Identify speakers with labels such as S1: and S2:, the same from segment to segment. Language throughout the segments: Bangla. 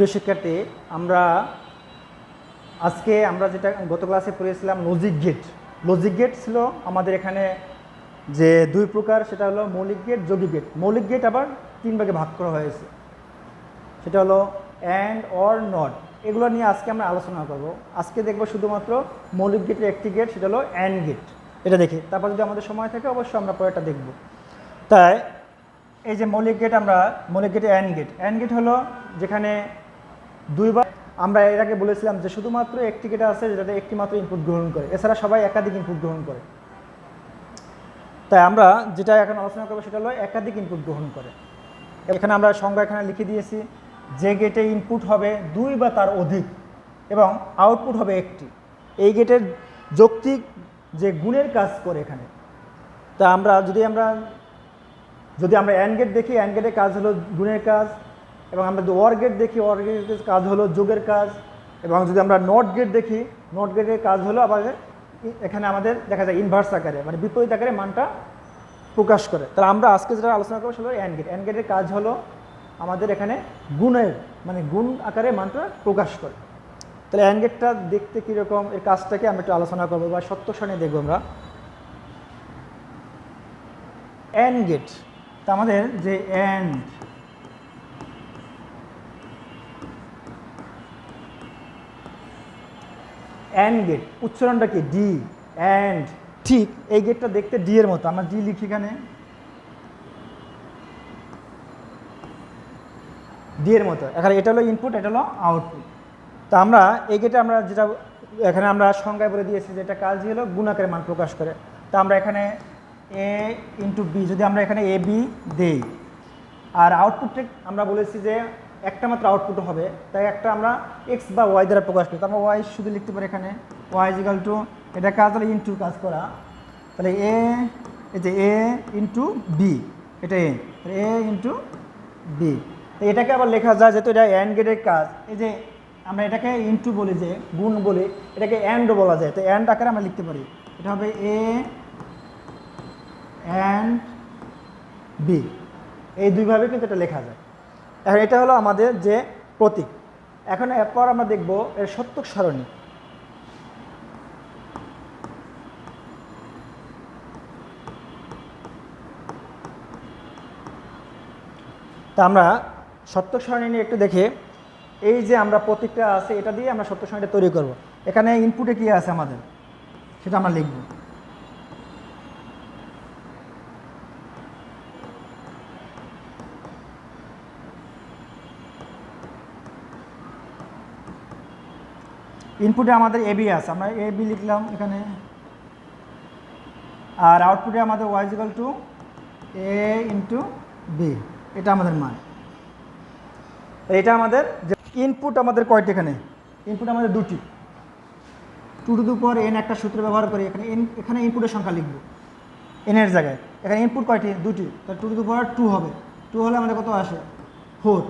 S1: প্রিয় শিক্ষার্থী, আমরা আজকে আমরা যেটা গত ক্লাসে পড়েছিলাম লজিক গেট লজিক গেট ছিল আমাদের এখানে যে দুই প্রকার, সেটা হলো মৌলিক গেট যৌগিক গেট মৌলিক গেট আবার তিন ভাগে ভাগ করা হয়েছে। সেটা হলো অ্যান্ড অর নট এগুলো নিয়ে আজকে আমরা আলোচনা করব। আজকে দেখব শুধুমাত্র মৌলিক গেটের একটি গেট সেটা হলো অ্যান্ড গেট এটা দেখি। তারপর যদি আমাদের সময় থাকে, অবশ্যই আমরা পরেরটা দেখব। তাই, এই যে মৌলিক গেট আমরা, মৌলিক গেটে অ্যান্ড গেট অ্যান্ড গেট হলো যেখানে দুইবার আমরা এর আগে বলেছিলাম যে শুধুমাত্র একটি গেট আছে যেটাতে একটি মাত্র ইনপুট গ্রহণ করে। এছাড়া সবাই একাধিক ইনপুট গ্রহণ করে। তাই আমরা যেটা এখন আলোচনা করব সেটা হলো একাধিক ইনপুট গ্রহণ করে। এখানে আমরা সংজ্ঞা এখানে লিখে দিয়েছি, যে গেটে ইনপুট হবে দুই বা তার অধিক এবং আউটপুট হবে একটি। এই গেটের যৌক্তিক যে গুণের কাজ করে এখানে। তা আমরা যদি আমরা যদি আমরা অ্যান্ড গেট দেখি অ্যান্ড গেটের কাজ হলো গুণের কাজ। এবং আমরা যদি ওয়ার গেট দেখি ওয়ার গেটের কাজ হলো যোগের কাজ, এবং যদি আমরা নট গেট দেখি নট গেটের কাজ হলো আমাদের এখানে আমাদের দেখা যায় ইনভার্স আকারে মানে বিপরীত আকারে মানটা প্রকাশ করে। তাহলে আমরা আজকে যেটা আলোচনা করব সেটা অ্যান্ড গেট অ্যান্ড গেটের কাজ হলো আমাদের এখানে গুণের মানে গুণ আকারে মানটা প্রকাশ করে। তাহলে অ্যান্ড গেটটা দেখতে কীরকম, এর কাজটাকে আমরা একটু আলোচনা করব, বা সত্য সারণী দেখব আমরা। অ্যান্ড গেট তা আমাদের যে অ্যান্ড অ্যান্ড গেট উচ্চারণটা কি? ডি অ্যান্ড ঠিক এই গেটটা দেখতে ডি এর মতো। আমরা ডি লিখি এখানে। ডি এর মতো। এখানে এটা হলো ইনপুট এটা হলো আউটপুট তা আমরা এই গেটে আমরা যেটা, এখানে আমরা সংজ্ঞায় বলে দিয়েছি যেটা কাজ হলো গুণাকের মান প্রকাশ করে। তা আমরা এখানে এ ইন্টু বি যদি আমরা এখানে এ বি দেই, আর আউটপুটটা আমরা বলেছি যে একটা মাত্র আউটপুট হবে। তাই একটা আমরা এক্স বা ওয়াই দ্বারা প্রকাশ করি। তো আমরা ওয়াই শুধু লিখতে পারি এখানে। ওয়াই ইজিক্যাল টু এটা কাজ তাহলে ইন্টু কাজ করা। তাহলে এ এই যে এ ইন্টু বি এটা এ এ ইন্টু বি তো এটাকে আবার লেখা যায় যেহেতু এটা অ্যান্ড গেটের কাজ। এই যে আমরা এটাকে ইন্টু বলি যে, গুণ বলি, এটাকে অ্যান্ডও বলা যায়। তো অ্যান্ড আকারে আমরা লিখতে পারি। এটা হবে এ অ্যান্ড বি এই দুইভাবে কিন্তু এটা লেখা যায়। এখন এটা হলো আমাদের যে প্রতীক। এখন এরপর আমরা দেখব এর সত্যক সারণী। তা আমরা সত্যক সারণী নিয়ে একটু দেখে। এই যে আমরা প্রতীকটা আছে, এটা দিয়ে আমরা সত্য সারণীটা তৈরি করব। এখানে ইনপুটে কী আছে আমাদের? সেটা আমরা লিখব। ইনপুটে আমাদের এবি আছে। আমরা এ বি লিখলাম এখানে। আর আউটপুটে আমাদের Y is equal to A into B এটা আমাদের মান। এটা আমাদের যে ইনপুট আমাদের কয়টি এখানে? ইনপুট আমাদের দুটি। টু টু দু পর এন একটা সূত্র ব্যবহার করি এখানে এন এখানে ইনপুটের সংখ্যা লিখব। এনের জায়গায়। এখানে ইনপুট কয়টি? দুটি। তাহলে টু টু দু পাওয়ার টু হবে। টু হলে আমাদের কত আসে? ফোর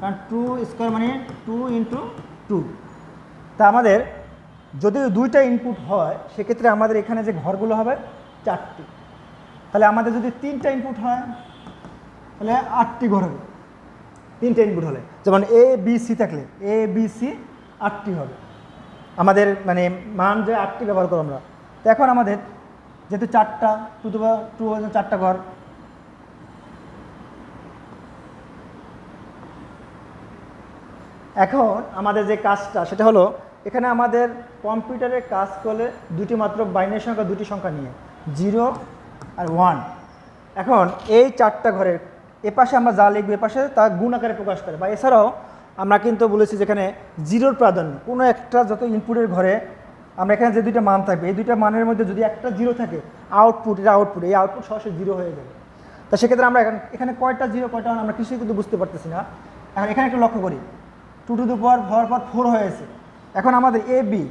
S1: কারণ টু স্কোয়ার মানে টু ইন্টু টু তা আমাদের যদি দুইটা ইনপুট হয়, সেক্ষেত্রে আমাদের এখানে যে ঘরগুলো হবে চারটি। তাহলে আমাদের যদি তিনটা ইনপুট হয়, তাহলে আটটি ঘর হবে। তিনটে ইনপুট হলে। যেমন এ বি সি থাকলে এ বি সি আটটি হবে। আমাদের মানে মান যে আটটি ব্যবহার করো আমরা। তো এখন আমাদের যেহেতু চারটা টু টু টু চারটা ঘর। এখন আমাদের যে কাজটা, সেটা হলো এখানে আমাদের কম্পিউটারে কাজ করলে দুটি মাত্র বাইনের সংখ্যা, দুটি সংখ্যা নিয়ে, জিরো আর ওয়ান। এখন এই চারটা ঘরের এপাশে আমরা যা লিখব, এপাশে তা গুণ আকারে প্রকাশ করে। বা এছাড়াও আমরা কিন্তু বলেছি যেখানে জিরোর প্রাধান্য, কোনো একটা যত ইনপুটের ঘরে আমরা এখানে যে দুইটা মান থাকবে, এই দুইটা মানের মধ্যে যদি একটা জিরো থাকে আউটপুট এটা আউটপুট এই আউটপুট সরাসরি জিরো হয়ে যাবে। তা সেক্ষেত্রে আমরা এখানে এখানে কয়টা জিরো, কয়টা আমরা কিছুই কিন্তু বুঝতে পারতেছি না। এখন এখানে একটু লক্ষ্য করি। টু টু দু পর হওয়ার পর ফোর হয়েছে এখন আমাদের এ বি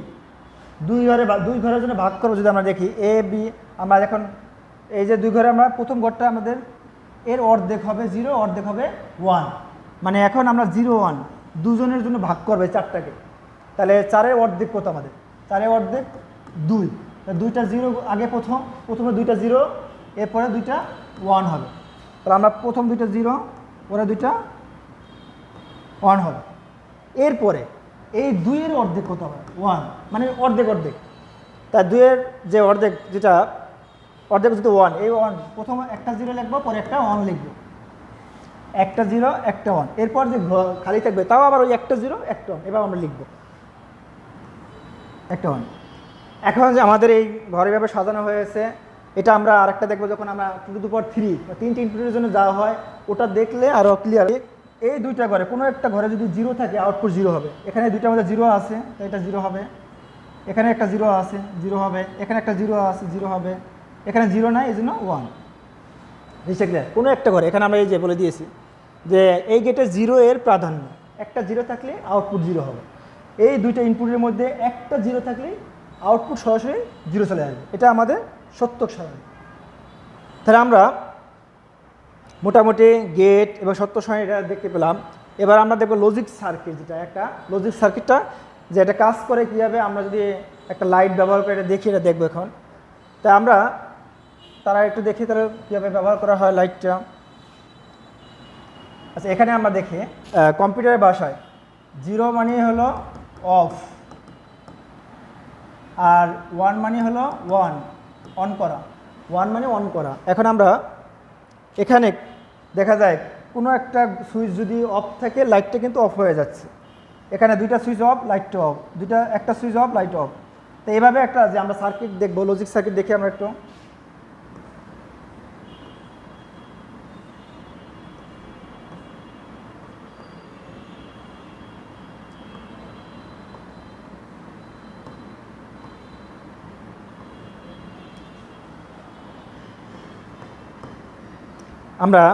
S1: দুই ঘরে দুই ঘরের জন্য ভাগ করব যদি আমরা দেখি এ বি আমরা এখন এই যে দুই ঘরে আমরা প্রথম ঘরটা আমাদের এর অর্ধেক হবে জিরো অর্ধেক হবে ওয়ান মানে এখন আমরা জিরো ওয়ান দুজনের জন্য ভাগ করবে চারটাকে। তাহলে চারের অর্ধেক কত আমাদের? চারের অর্ধেক দুই। দুইটা জিরো আগে প্রথম, প্রথমে দুইটা জিরো এরপরে দুইটা ওয়ান হবে। তাহলে আমরা প্রথম দুইটা জিরো পরে দুইটা ওয়ান হবে। এরপরে এই দুইয়ের অর্ধেক কত হবে? ওয়ান মানে অর্ধেক অর্ধেক। তা দুইয়ের যে অর্ধেক যেটা, অর্ধেক যদি ওয়ান এই ওয়ান প্রথম একটা জিরো লিখব, পরে একটা ওয়ান লিখব। একটা জিরো একটা ওয়ান এরপর যে খালি থাকবে, তাও আবার ওই একটা জিরো একটা ওয়ান এবার আমরা লিখব। একটা ওয়ান এখন যে আমাদের এই ঘরে ভাবে সাজানো হয়েছে, এটা আমরা আরেকটা দেখব যখন আমরা টু টু থ্রি তিনটে ইনপুটের জন্য যাওয়া হয়, ওটা দেখলে আরও ক্লিয়ার এই দুইটা ঘরে, কোনো একটা ঘরে যদি জিরো থাকে আউটপুট জিরো হবে। এখানে দুইটার মধ্যে জিরো আছে এটা জিরো হবে। এখানে একটা জিরো আছে জিরো হবে। এখানে একটা জিরো আছে জিরো হবে। এখানে জিরো নাই, এই জন্য ওয়ান ক্লিয়ার কোনো একটা ঘরে, এখানে আমরা এই যে বলে দিয়েছি, যে এই গেটে জিরো এর প্রাধান্য। একটা জিরো থাকলে আউটপুট জিরো হবে। এই দুইটা ইনপুটের মধ্যে একটা জিরো থাকলে আউটপুট সরাসরি জিরো চলে আসবে। এটা আমাদের সত্যক সারণী। তাহলে আমরা মোটামুটি গেট এবং সত্য এটা দেখতে পেলাম। এবার আমরা দেখব লজিক সার্কিট যেটা, একটা লজিক সার্কিটটা যে এটা কাজ করে কীভাবে আমরা যদি একটা লাইট ব্যবহার করে এটা দেখি, এটা দেখব এখন। তাই আমরা তারা একটু দেখি তাহলে কীভাবে ব্যবহার করা হয় লাইটটা আচ্ছা এখানে আমরা দেখি কম্পিউটারের বাসায় জিরো মানে হলো অফ আর ওয়ান মানে হলো ওয়ান অন করা। ওয়ান মানে অন করা। এখন আমরা এখানে দেখা যায়, কোনো একটা সুইচ যদি অফ থাকে লাইটটা কিন্তু অফ হয়ে যাচ্ছে। এখানে দুইটা সুইচ অফ লাইটটা অফ দুইটা, একটা সুইচ অফ লাইট অফ তো এইভাবে একটা যে আমরা সার্কিট দেখব লজিক সার্কিট দেখি আমরা একটু। আমরা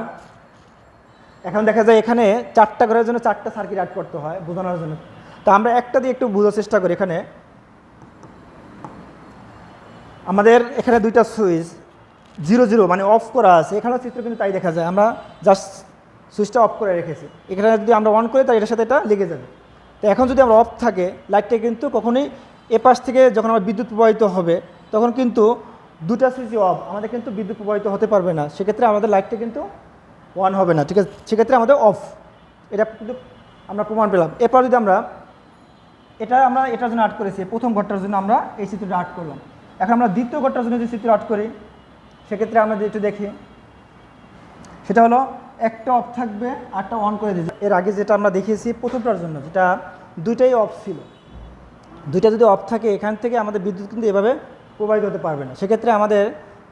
S1: এখন দেখা যায় এখানে চারটা ঘরের জন্য চারটা সার্কিট অ্যাড করতে হয় বোঝানোর জন্য। তা আমরা একটা দিয়ে একটু বোঝার চেষ্টা করি এখানে। আমাদের এখানে দুইটা সুইচ জিরো জিরো মানে অফ করা আছে। এখানেও চিত্র কিন্তু তাই দেখা যায়। আমরা জাস্ট সুইচটা অফ করে রেখেছি। এখানে যদি আমরা অন করি, তাহলে এটার সাথে এটা লেগে যাবে। তো এখন যদি আমরা অফ থাকে লাইটটা কিন্তু কখনোই এপাশ থেকে যখন আমার বিদ্যুৎ প্রবাহিত হবে, তখন কিন্তু দুটা সুইচ অফ আমাদের কিন্তু বিদ্যুৎ প্রবাহিত হতে পারবে না। সেক্ষেত্রে আমাদের লাইটটা কিন্তু অন হবে না, ঠিক আছে? সেক্ষেত্রে আমাদের অফ এটা কিন্তু আমরা প্রমাণ পেলাম। এরপর যদি আমরা এটা আমরা এটার জন্য আর্ট করেছি, প্রথম ঘরটার জন্য আমরা এই চিত্রটা আর্ট করলাম। এখন আমরা দ্বিতীয় ঘরটার জন্য যে চিত্র আর্ট করি, সেক্ষেত্রে আমরা একটু দেখি। সেটা হলো একটা অফ থাকবে আরটা অন করে দিয়েছে এর আগে যেটা আমরা দেখিয়েছি প্রথমটার জন্য, যেটা দুইটাই অফ ছিল। দুইটা যদি অফ থাকে, এখান থেকে আমাদের বিদ্যুৎ কিন্তু এভাবে প্রবাহিত হতে পারবে না। সেক্ষেত্রে আমাদের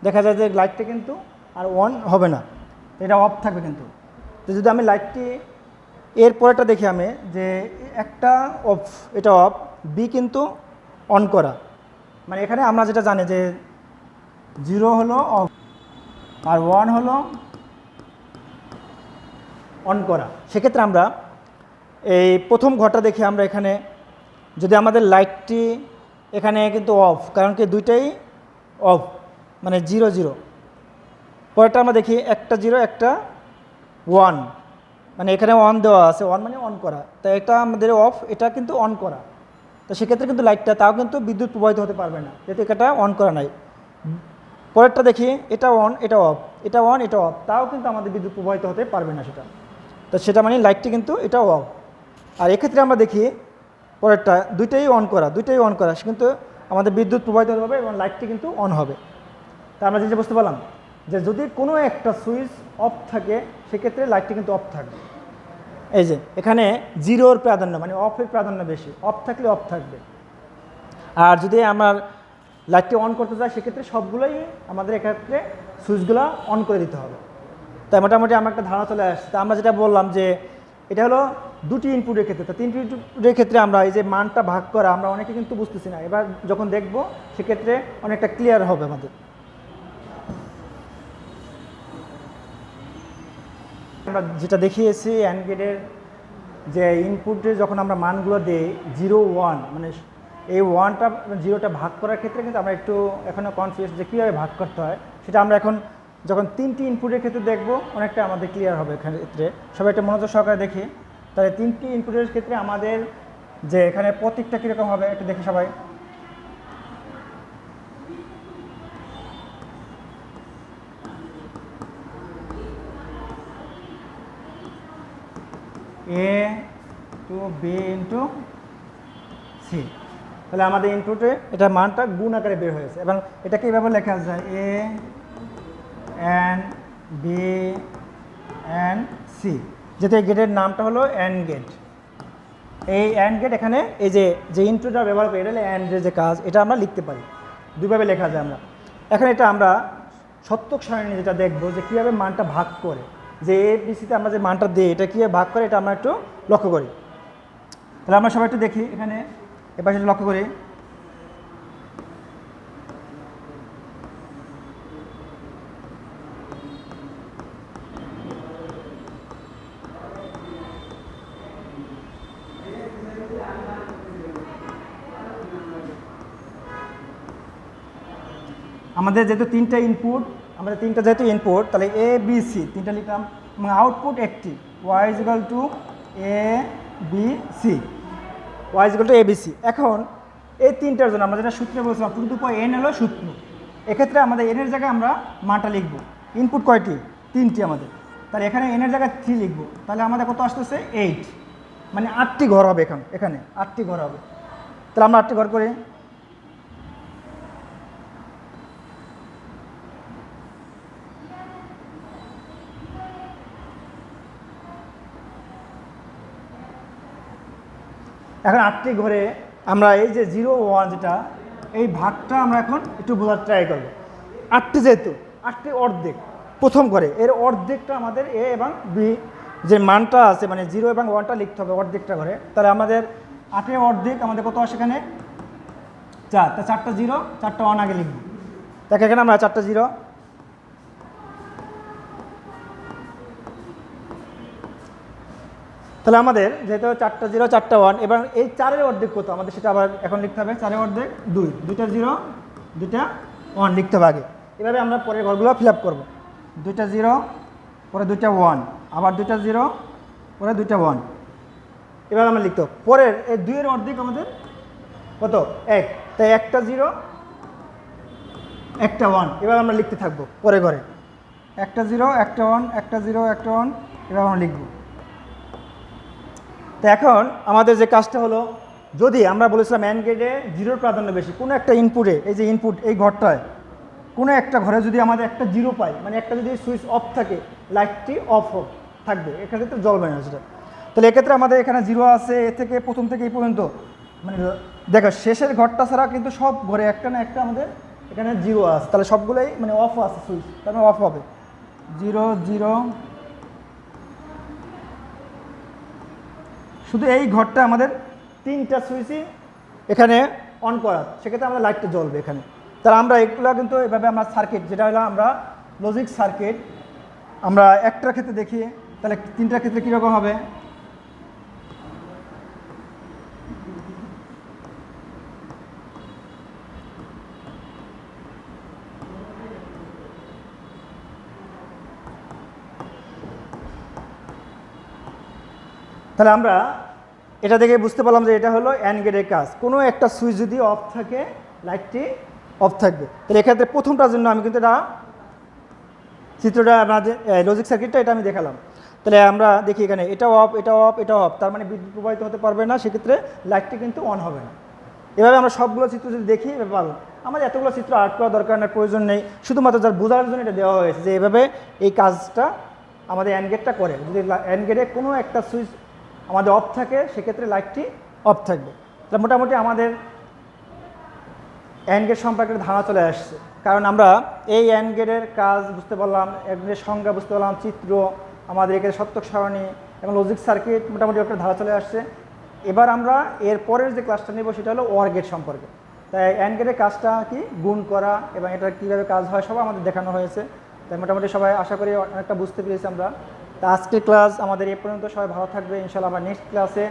S1: দেখা যায় যে লাইটটা কিন্তু আর অন হবে না। এটা অফ থাকবে কিন্তু। তো যদি আমি লাইটটি এর পরেরটা দেখি আমি, যে একটা অফ এটা অফ বি কিন্তু অন করা। মানে এখানে আমরা যেটা জানি যে জিরো হলো অফ আর ওয়ান হলো অন করা। সেক্ষেত্রে আমরা এই প্রথম ঘরটা দেখি আমরা এখানে যদি আমাদের লাইটটি এখানে কিন্তু অফ কারণ কি দুইটাই অফ মানে জিরো জিরো পরেরটা আমরা দেখি একটা জিরো, একটা ওয়ান মানে এখানে অন দেওয়া আছে। অন মানে অন করা। তো এটা আমাদের অফ এটা কিন্তু অন করা। তো সেক্ষেত্রে কিন্তু লাইটটা তাও কিন্তু বিদ্যুৎ প্রবাহিত হতে পারবে না। যেহেতু এটা অন করা নাই। পরেরটা দেখি, এটা অন এটা অফ এটা অন এটা অফ তাও কিন্তু আমাদের বিদ্যুৎ প্রবাহিত হতে পারবে না সেটা। তো সেটা মানে লাইটটি কিন্তু এটা অফ আর এক্ষেত্রে আমরা দেখি, পরেরটা, দুইটাই অন করা, দুইটাই অন করা। কিন্তু আমাদের বিদ্যুৎ প্রবাহিত হতে হবে এবং লাইটটি কিন্তু অন হবে। তা আমরা যেটা বুঝতে পারলাম যে যদি কোনো একটা সুইচ অফ থাকে, সেক্ষেত্রে লাইটটি কিন্তু অফ থাকবে। এই যে, এখানে জিরোর প্রাধান্য মানে অফের প্রাধান্য বেশি। অফ থাকলে অফ থাকবে। আর যদি আমার লাইটটি অন করতে চাই সেক্ষেত্রে সবগুলোই আমাদের এক্ষেত্রে সুইচগুলো অন করে দিতে হবে। তাই মোটামুটি আমার একটা ধারণা চলে আসছে। আমরা যেটা বললাম যে, এটা হলো দুটি ইনপুটের ক্ষেত্রে। তো তিনটি ইনপুটের ক্ষেত্রে আমরা এই যে মানটা ভাগ করা, আমরা অনেকে কিন্তু বুঝতেছি না। এবার যখন দেখব, সেক্ষেত্রে অনেকটা ক্লিয়ার হবে আমাদের। আমরা যেটা দেখিয়েছি অ্যান্ড যে ইনপুটে যখন আমরা মানগুলো দিই জিরো ওয়ান মানে এই ওয়ানটা জিরোটা ভাগ করার ক্ষেত্রে কিন্তু আমরা একটু এখনও কনফিউজ যে কীভাবে ভাগ করতে হয়। সেটা আমরা এখন যখন তিনটি ইনপুটের ক্ষেত্রে দেখব, অনেকটা আমাদের ক্লিয়ার হবে ক্ষেত্রে সবাই একটা মনোযোগ সহকারে দেখি। তাহলে তিনটি ইনপুটের ক্ষেত্রে আমাদের যে এখানে প্রতীকটা কীরকম হবে, একটু দেখি সবাই। A to B into C তাহলে আমাদের ইনপুটে এটা মানটা গুণ আকারে বের হয়েছে। এবং এটাকে এইভাবে লেখা যায় A and B and C যেহেতু এই গেটের নামটা হলো এন গেট এই অ্যান্ড গেট এখানে এই যে যে ইনপুটটা ব্যবহার করি, এটা অ্যান্ডের যে কাজ, এটা আমরা লিখতে পারি। দুইভাবে লেখা যায় আমরা। এখন এটা আমরা সত্যক সারণী যেটা দেখব, যে কীভাবে মানটা ভাগ করে। যে এ বিসিতে আমরা যে মানটা দিই, এটা কীভাবে ভাগ করে, এটা আমরা একটু লক্ষ্য করি। তাহলে আমরা সবাই একটু দেখি এখানে এবার সেটা লক্ষ্য করি। আমাদের যেহেতু তিনটা ইনপুট আমাদের তিনটা যেহেতু ইনপুট তাহলে এ বি সি তিনটা লিখলাম, এবং আউটপুট একটি Y is equal to A B C Y is equal to A B C এখন, এই তিনটার জন্য আমরা যেটা সূত্রে বলছিলাম টু টু এন হলো সূত্র। এক্ষেত্রে আমাদের এনের জায়গায় আমরা মানটা লিখব। ইনপুট কয়টি? তিনটি আমাদের। তাহলে এখানে এনের জায়গায় থ্রি লিখব। তাহলে আমাদের কত আসতেছে? এইট মানে আটটি ঘর হবে এখন এখানে। আটটি ঘর হবে। তাহলে আমরা আটটি ঘর করি। এখন আটটি ঘরে আমরা এই যে জিরো ওয়ান যেটা, এই ভাগটা আমরা এখন একটু বোঝার ট্রাই করব। আটটি যেহেতু, আটটি অর্ধেক। প্রথম ঘরে, এর অর্ধেকটা আমাদের এ এবং বি, যে মানটা আছে মানে জিরো এবং ওয়ানটা লিখতে হবে অর্ধেকটা ঘরে। তাহলে আমাদের আটের অর্ধেক আমাদের কত আসে এখানে? চার। তা চারটা জিরো, চারটা ওয়ান আগে লিখব। দেখ এখানে আমরা চারটা জিরো তাহলে আমাদের যেহেতু চারটা জিরো, চারটা ওয়ান এবং এই চারের অর্ধেক কত? আমাদের সেটা আবার এখন লিখতে হবে। চারের অর্ধেক দুই, দুইটা জিরো, দুইটা ওয়ান লিখতে হবে আগে। এভাবে আমরা পরের ঘরগুলো ফিল আপ করব। দুইটা জিরো, পরে দুইটা ওয়ান, আবার দুইটা জিরো, পরে দুইটা ওয়ান। এভাবে আমরা লিখতে পরের এই দুইয়ের অর্ধেক আমাদের কত? এক। তাই একটা জিরো, একটা ওয়ান। এবার আমরা লিখতে থাকব পরে ঘরে। একটা জিরো, একটা ওয়ান, একটা জিরো, একটা ওয়ান এবার আমরা লিখব। তো এখন আমাদের যে কাজটা হলো, যদি আমরা বলেছিলাম অ্যান্ড গেটে জিরোর প্রাধান্য বেশি, কোনো একটা ইনপুটে এই যে ইনপুট এই ঘরটায়, কোনো একটা ঘরে যদি আমাদের একটা জিরো পাই মানে একটা যদি সুইচ অফ থাকে লাইটটি অফ হোক, থাকবে এখানে তো জ্বলবে না সেটা। তাহলে এক্ষেত্রে আমাদের এখানে জিরো আছে, এ থেকে প্রথম থেকে এই পর্যন্ত মানে দেখো, শেষের ঘরটা ছাড়া কিন্তু সব ঘরে একটা না একটা আমাদের এখানে জিরো আছে। তাহলে সবগুলোই মানে অফ আছে সুইচ তার অফ হবে। জিরো জিরো শুধু এই ঘরটা আমাদের তিনটা সুইচই এখানে অন করা। সেক্ষেত্রে আমাদের লাইটটা জ্বলবে এখানে। তাহলে আমরা এগুলো কিন্তু এভাবে আমরা সার্কিট যেটা হলো আমরা লজিক সার্কিট আমরা একটার ক্ষেত্রে দেখি, তাহলে তিনটার ক্ষেত্রে কীরকম হবে? তাহলে আমরা এটা দেখে বুঝতে পারলাম যে এটা হলো অ্যান্ড গেটের কাজ। কোনো একটা সুইচ যদি অফ থাকে লাইটটি অফ থাকবে। তাহলে এক্ষেত্রে প্রথমটার জন্য আমি কিন্তু এটা চিত্রটা আমাদের লজিক সার্কিটটা এটা আমি দেখালাম। তাহলে আমরা দেখি এখানে, এটা অফ এটা অফ এটা অফ তার মানে বিদ্যুৎ প্রবাহিত হতে পারবে না, সেক্ষেত্রে লাইটটি কিন্তু অন হবে না। এভাবে আমরা সবগুলো চিত্র যদি দেখি, এভাবে পারব আমাদের এতগুলো চিত্র আর্ট করার দরকার নেই প্রয়োজন নেই। শুধুমাত্র যার বোঝার জন্য এটা দেওয়া হয়েছে যে এভাবে এই কাজটা আমাদের অ্যান্ড গেটটা করে। যদি অ্যান্ড গেটে কোনো একটা সুইচ আমাদের অফ থাকে, সেক্ষেত্রে লাইটটি অফ থাকবে। তাহলে মোটামুটি আমাদের অ্যান্ড গেট সম্পর্কে ধারণা চলে আসছে। কারণ আমরা এই অ্যান্ড গেটের কাজ বুঝতে পারলাম এর সংজ্ঞা বুঝতে পারলাম, চিত্র, আমাদের এখানে সত্যক সারণী এবং লজিক সার্কিট মোটামুটি একটা ধারা চলে আসছে। এবার আমরা এর পরের যে ক্লাসটা নেব, সেটা হলো ওয়ার গেট সম্পর্কে। তাই অ্যান্ড গেটের কাজটা কি? গুণ করা এবং এটা কীভাবে কাজ হয়, সব আমাদের দেখানো হয়েছে। তাই মোটামুটি সবাই আশা করি অনেকটা বুঝতে পেরেছি আমরা। তা আজকের ক্লাস আমাদের এ পর্যন্ত। সবাই ভালো থাকবে ইনশাল্লাহ আবার নেক্সট ক্লাসে